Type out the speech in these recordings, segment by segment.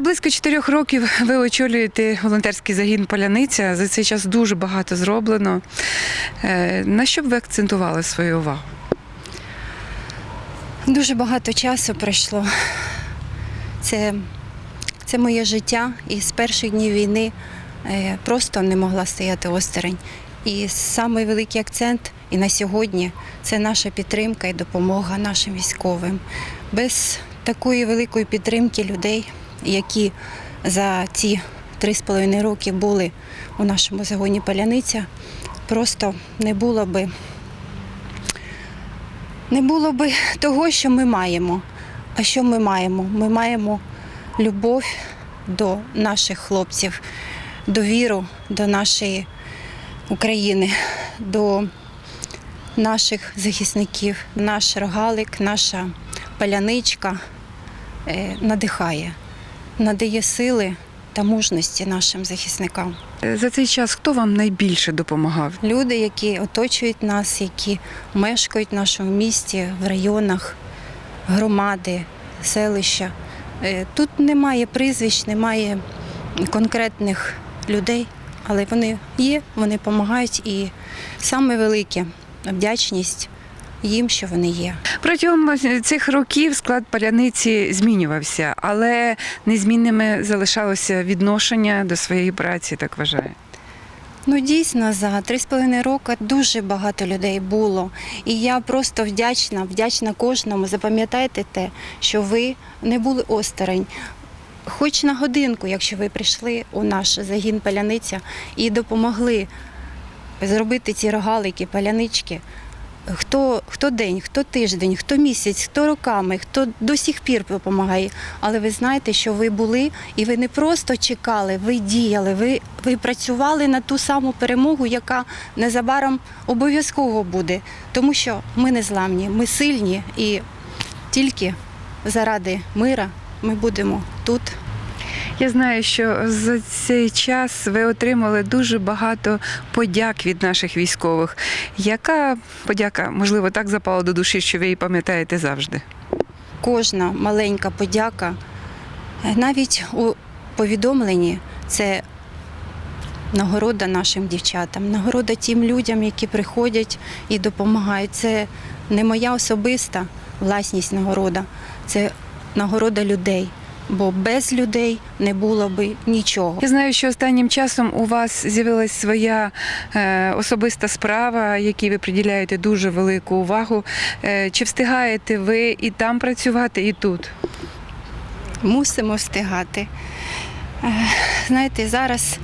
Вже близько чотирьох років ви очолюєте волонтерський загін Поляниця. За цей час дуже багато зроблено. Е, На що б ви акцентували свою увагу? Дуже багато часу пройшло. Це, це моє життя, і з перших днів війни е, просто не могла стояти осторонь. І самий великий акцент і на сьогодні це наша підтримка і допомога нашим військовим. Без такої великої підтримки людей, які за ці три з половиною роки були у нашому загоні Паляниця, просто не було би не було би того, що ми маємо. А що ми маємо? Ми маємо любов до наших хлопців, довіру до нашої України, до наших захисників. Наш рогалик, наша паляничка е, надихає, надає сили та мужності нашим захисникам. За цей час хто вам найбільше допомагав? Люди, які оточують нас, які мешкають в нашому місті, в районах, громади, селища. Е, Тут немає прізвищ, немає конкретних людей, але вони є, вони допомагають. І саме велике вдячність їм, що вони є. Протягом цих років склад паляниці змінювався, але незмінними залишалося відношення до своєї праці, так вважаю. Ну дійсно за три з половиною роки дуже багато людей було. І я просто вдячна, вдячна кожному. Запам'ятайте те, що ви не були осторонь. Хоч на годинку, якщо ви прийшли у наш загін паляниця і допомогли зробити ці рогалики, палянички. Хто, хто день, хто тиждень, хто місяць, хто роками, хто до сих пір допомагає. Але ви знаєте, що ви були і ви не просто чекали, ви діяли, ви, ви працювали на ту саму перемогу, яка незабаром обов'язково буде. Тому що ми не зламні, ми сильні і тільки заради мира ми будемо тут. Я знаю, що за цей час ви отримали дуже багато подяк від наших військових. Яка подяка, можливо, так запала до душі, що ви її пам'ятаєте завжди? кожна маленька подяка, е, навіть у повідомленні це нагорода нашим дівчатам, нагорода тим людям, які приходять і допомагають. Це не моя особиста власність нагорода, це нагорода людей. Бо без людей не було би нічого. Я знаю, що останнім часом у вас з'явилась своя е, особиста справа, якій ви приділяєте дуже велику увагу. Е, чи встигаєте ви і там працювати, і тут? мусимо встигати. Е, Знаєте, зараз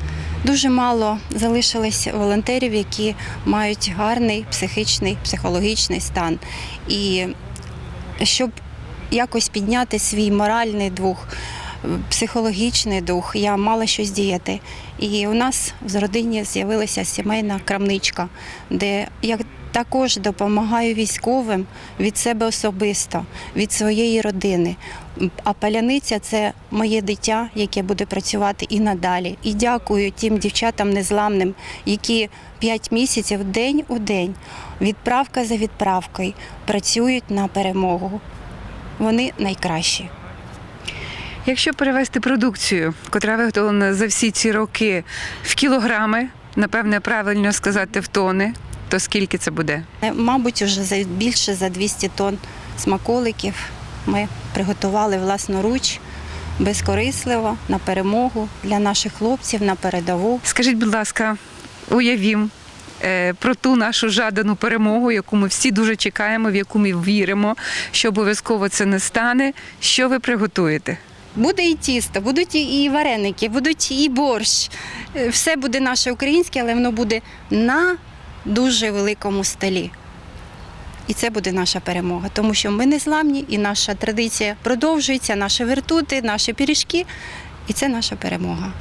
дуже мало залишилось волонтерів, які мають гарний психічний, психологічний стан. І щоб якось підняти свій моральний дух, е, психологічний дух, я мала щось діяти. І у нас в родині з'явилася сімейна крамничка, де я також допомагаю військовим від себе особисто, від своєї родини. А паляниця це моє дитя, яке буде працювати і надалі. І дякую тим дівчатам незламним, які п'ять місяців день у день, відправка за відправкою, працюють на перемогу. Вони найкращі. Якщо перевести продукцію, котра виготовлена за всі ці роки в кілограми, напевне, правильно сказати в тони, то скільки це буде? Е, Мабуть, вже за більше за 200 тонн смаколиків ми приготували власноруч, безкорисливо на перемогу для наших хлопців на передову. Скажіть, будь ласка, уявім про ту нашу жадану перемогу, яку ми всі дуже чекаємо, в яку ми віримо, що обов'язково це не стане. Що ви приготуєте? Буде і тісто, будуть і і вареники, будуть і борщ. Е, Все буде наше українське, але воно буде на дуже великому столі. І це буде наша перемога, тому що ми не зламні, і наша традиція продовжується, наші вертути, наші пиріжки, і це наша перемога.